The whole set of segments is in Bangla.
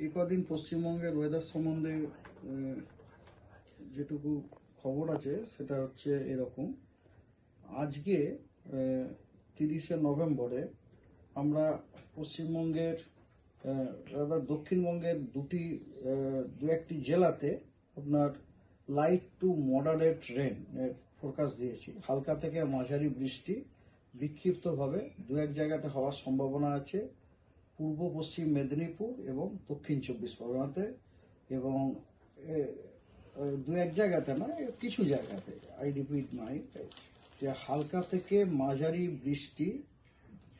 এই কদিন পশ্চিমবঙ্গের ওয়েদার সম্বন্ধে যেটুকু খবর আছে সেটা হচ্ছে এরকম। আজকে তিরিশে নভেম্বরে আমরা পশ্চিমবঙ্গের আহ, দক্ষিণবঙ্গের দুটি দু একটি জেলাতে আপনার লাইট টু মডারেট রেন এর ফোরকাস্ট দিয়েছি। হালকা থেকে মাঝারি বৃষ্টি বিক্ষিপ্তভাবে দু এক জায়গাতে হওয়ার সম্ভাবনা আছে। পূর্ব, পশ্চিম মেদিনীপুর এবং দক্ষিণ চব্বিশ পরগনাতে এবং দু এক জায়গাতে না কিছু জায়গাতে আই রিপিট নাই যে হালকা থেকে মাঝারি বৃষ্টি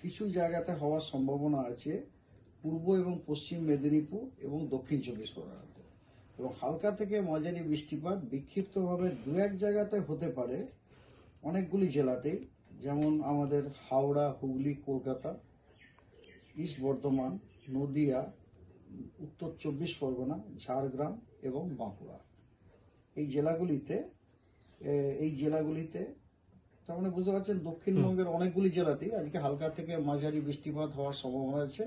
কিছু জায়গাতে হওয়ার সম্ভাবনা আছে, পূর্ব এবং পশ্চিম মেদিনীপুর এবং দক্ষিণ চব্বিশ পরগনাতে। এবং হালকা থেকে মাঝারি বৃষ্টিপাত বিক্ষিপ্তভাবে দু এক জায়গাতে হতে পারে অনেকগুলি জেলাতেই, যেমন আমাদের হাওড়া, হুগলি, কলকাতা। ইস্ট বর্ধমান নদিয়া উত্তর চব্বিশ পরগনা ঝাড়গ্রাম এবং বাঁকুড়া। এই জেলাগুলিতে এই জেলাগুলিতে তার মানে বুঝতে পারছেন দক্ষিণবঙ্গের অনেকগুলি জেলাতেই আজকে হালকা থেকে মাঝারি বৃষ্টিপাত হওয়ার সম্ভাবনা আছে।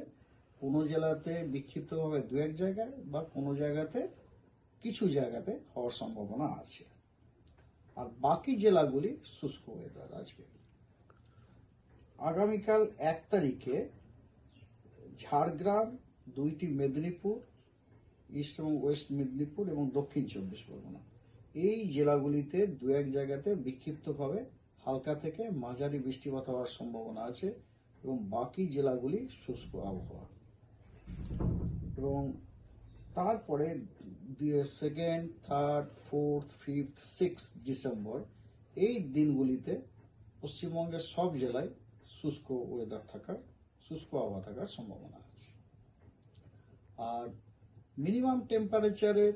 কোনো জেলাতে বিক্ষিপ্তভাবে দু এক জায়গায় বা কোনো জায়গাতে কিছু জায়গাতে হওয়ার সম্ভাবনা আছে। আর বাকি জেলাগুলি শুষ্ক ওয়েদার আজকে। আগামীকাল এক তারিখে ঝাড়গ্রাম, দুইটি মেদিনীপুর, ইস্ট এবং ওয়েস্ট মেদিনীপুর এবং দক্ষিণ চব্বিশ পরগনা। এই জেলাগুলিতে দু এক জায়গাতে বিক্ষিপ্তভাবে হালকা থেকে মাঝারি বৃষ্টিপাত হওয়ার সম্ভাবনা আছে এবং বাকি জেলাগুলি শুষ্ক আবহাওয়া। এবং তারপরে second third fourth fifth six December এই দিনগুলিতে পশ্চিমবঙ্গের সব জেলায় শুষ্ক ওয়েদার থাকার শুষ্ক আবহাওয়া থাকার সম্ভাবনা আছে। আর মিনিমাম টেম্পারেচারের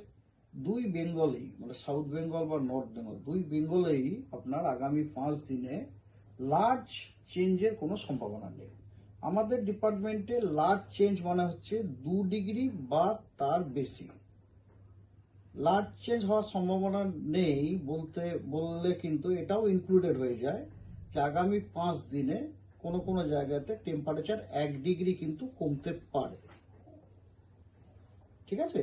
দুই বেঙ্গলেই মানে সাউথ বেঙ্গল বা নর্থ বেঙ্গল দুই বেঙ্গলেই আপনার আগামী পাঁচ দিনে লার্জ চেঞ্জের কোনো সম্ভাবনা নেই। আমাদের ডিপার্টমেন্টে লার্জ চেঞ্জ মানে হচ্ছে দু ডিগ্রি বা তার বেশি। লার্জ চেঞ্জ হওয়ার সম্ভাবনা নেই বলতে, বললে কিন্তু এটাও ইনক্লুডেড হয়ে যায় যে আগামী পাঁচ দিনে কোনো কোনো জায়গাতে টেম্পারেচার এক ডিগ্রি কিন্তু কমতে পারে। ঠিক আছে?